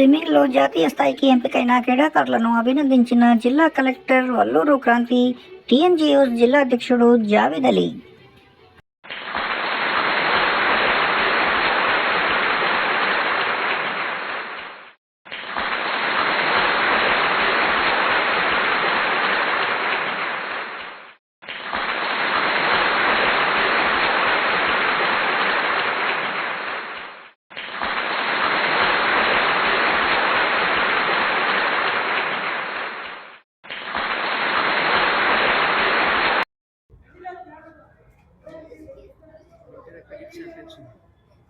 క్రీడల్లో జాతీయ స్థాయికి ఎంపికైన క్రీడాకారులను అభినందించిన జిల్లా కలెక్టర్ వల్లూరు క్రాంతి టీఎన్జిఓ జిల్లా అధ్యక్షుడు జావేద్ అలీ.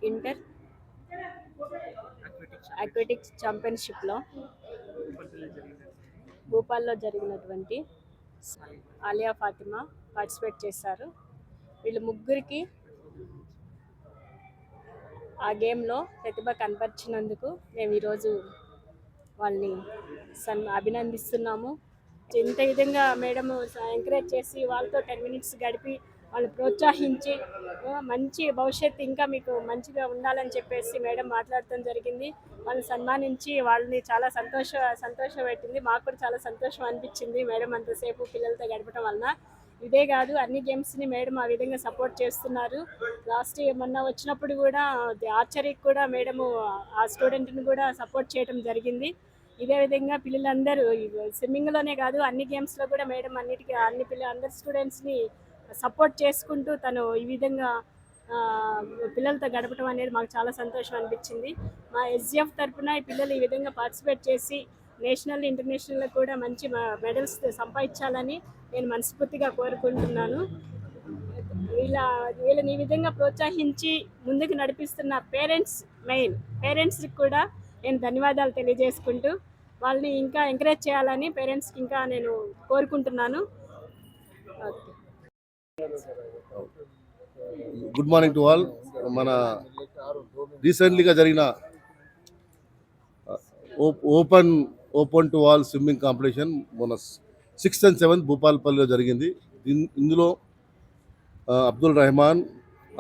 ఇంటర్ అక్వెటిక్స్ ఛాంపియన్షిప్లో భూపాల్లో జరిగినటువంటి ఆలియా ఫాతిమా పార్టిసిపేట్ చేశారు. వీళ్ళు ముగ్గురికి ఆ గేమ్లో ప్రతిభ కనపరిచినందుకు మేము ఈరోజు వాళ్ళని సన్ అభినందిస్తున్నాము. ఇంత విధంగా మేడం ఎంకరేజ్ చేసి వాళ్ళతో టెన్ మినిట్స్ గడిపి వాళ్ళు ప్రోత్సహించి మంచి భవిష్యత్తు ఇంకా మీకు మంచిగా ఉండాలని చెప్పేసి మేడం మాట్లాడటం జరిగింది. వాళ్ళని సన్మానించి వాళ్ళని చాలా సంతోష సంతోషం పెట్టింది మాకు కూడా చాలా సంతోషం అనిపించింది మేడం అంతసేపు పిల్లలతో గడపడం వలన. ఇదే కాదు అన్ని గేమ్స్ని మేడం ఆ విధంగా సపోర్ట్ చేస్తున్నారు. లాస్ట్ ఇయర్ మొన్న వచ్చినప్పుడు కూడా ఆర్చరీకి కూడా మేడము ఆ స్టూడెంట్ని కూడా సపోర్ట్ చేయడం జరిగింది. ఇదే విధంగా పిల్లలందరూ స్విమ్మింగ్లోనే కాదు అన్ని గేమ్స్లో కూడా మేడం అన్నిటికీ అన్ని పిల్ల అందరి స్టూడెంట్స్ని సపోర్ట్ చేసుకుంటూ తను ఈ విధంగా పిల్లలతో గడపడం అనేది మాకు చాలా సంతోషం అనిపించింది. మా ఎస్జిఎఫ్ తరఫున ఈ పిల్లలు ఈ విధంగా పార్టిసిపేట్ చేసి నేషనల్ ఇంటర్నేషనల్లో కూడా మంచి మెడల్స్ సంపాదించాలని నేను మనస్ఫూర్తిగా కోరుకుంటున్నాను. వీళ్ళ వీళ్ళని ఈ విధంగా ప్రోత్సహించి ముందుకు నడిపిస్తున్న పేరెంట్స్ మెయిన్ పేరెంట్స్కి కూడా నేను ధన్యవాదాలు తెలియజేసుకుంటూ వాళ్ళని ఇంకా ఎంకరేజ్ చేయాలని పేరెంట్స్కి ఇంకా నేను కోరుకుంటున్నాను. Okay. Good morning to all. మన రీసెంట్లీగా జరిగిన open open to all swimming competition మన సిక్స్త్ అండ్ సెవెంత్ భూపాల్పల్లిలో జరిగింది. ఇందులో అబ్దుల్ రెహమాన్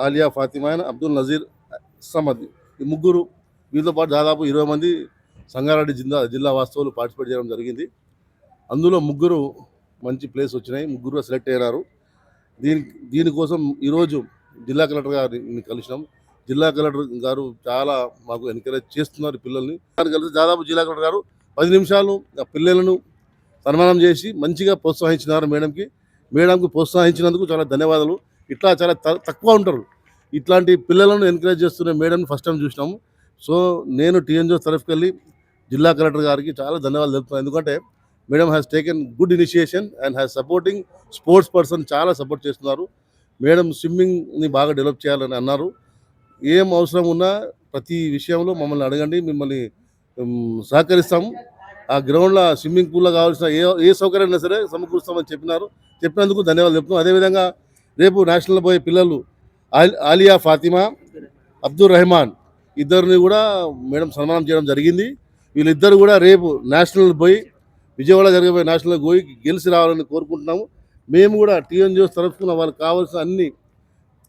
ఆలియా ఫాతిమా అబ్దుల్ నజీర్ సమద్ ఈ ముగ్గురు వీరితో పాటు దాదాపు ఇరవై మంది సంగారెడ్డి జిల్లా జిల్లా వాస్తవులు పార్టిసిపేట్ చేయడం జరిగింది. అందులో ముగ్గురు మంచి ప్లేస్ వచ్చినాయి. ముగ్గురు సెలెక్ట్ అయినారు. దీని దీనికోసం ఈరోజు జిల్లా కలెక్టర్ గారిని కలిసినాం. జిల్లా కలెక్టర్ గారు చాలా మాకు ఎంకరేజ్ చేస్తున్నారు పిల్లల్ని. వారిని కలిసి దాదాపు జిల్లా కలెక్టర్ గారు పది నిమిషాలు ఆ పిల్లలను సన్మానం చేసి మంచిగా ప్రోత్సహించినారు మేడంకి. మేడంకి ప్రోత్సహించినందుకు చాలా ధన్యవాదాలు. ఇట్లా చాలా త- తక్కువ ఉంటారు. ఇట్లాంటి పిల్లలను ఎంకరేజ్ చేస్తున్న మేడంని ఫస్ట్ టైం చూసినాము. సో నేను టీఎన్జో తరఫుకి వెళ్ళి జిల్లా కలెక్టర్ గారికి చాలా ధన్యవాదాలు తెలుపుతున్నాను. ఎందుకంటే madam has taken good initiation and has supporting sports person చాలా సపోర్ట్ చేస్తున్నారు. మేడం స్విమ్మింగ్ని బాగా డెవలప్ చేయాలని అన్నారు. ఏం అవసరం ఉన్నా ప్రతి విషయంలో మమ్మల్ని అడగండి మిమ్మల్ని సహకరిస్తాము ఆ గ్రౌండ్లో స్విమ్మింగ్ పూల్లో కావాల్సిన ఏ ఏ సౌకర్యం సరే సమకూరుస్తామని చెప్పినారు. చెప్పినందుకు ధన్యవాదాలు చెప్తున్నాం. అదేవిధంగా రేపు నేషనల్ పోయే పిల్లలు ఆలియా ఫాతిమా అబ్దుల్ రెహమాన్ ఇద్దరిని కూడా మేడం సన్మానం చేయడం జరిగింది. వీళ్ళిద్దరు కూడా రేపు నేషనల్ పోయి విజయవాడ జరిగిపోయే నేషనల్ గోయి గెలిచి రావాలని కోరుకుంటున్నాము. మేము కూడా టీఎన్జిఓస్ తరపున వాళ్ళకి కావాల్సిన అన్ని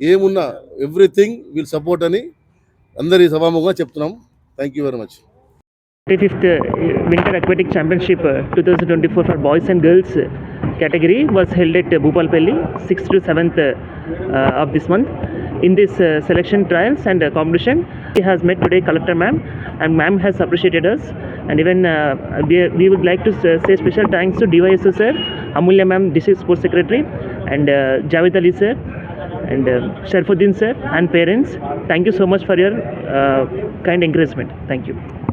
ఏమున్నా ఎవ్రీథింగ్ విల్ సపోర్ట్ అని అందరి సభాముఖంగా చెప్తున్నాం thank you very much twenty fifth winter aquatic championship two thousand twenty four for boys and girls category was held at Bhupalpally sixth to seventh of this month In this uh, selection trials and uh, competition, he has met today Collector Ma'am and Ma'am has appreciated us and even uh, we, we would like to say special thanks to DYSO sir, Amulya Ma'am, District Sports Secretary and uh, Javed Ali sir and uh, Sharfuddin sir and parents. Thank you so much for your uh, kind encouragement. Thank you.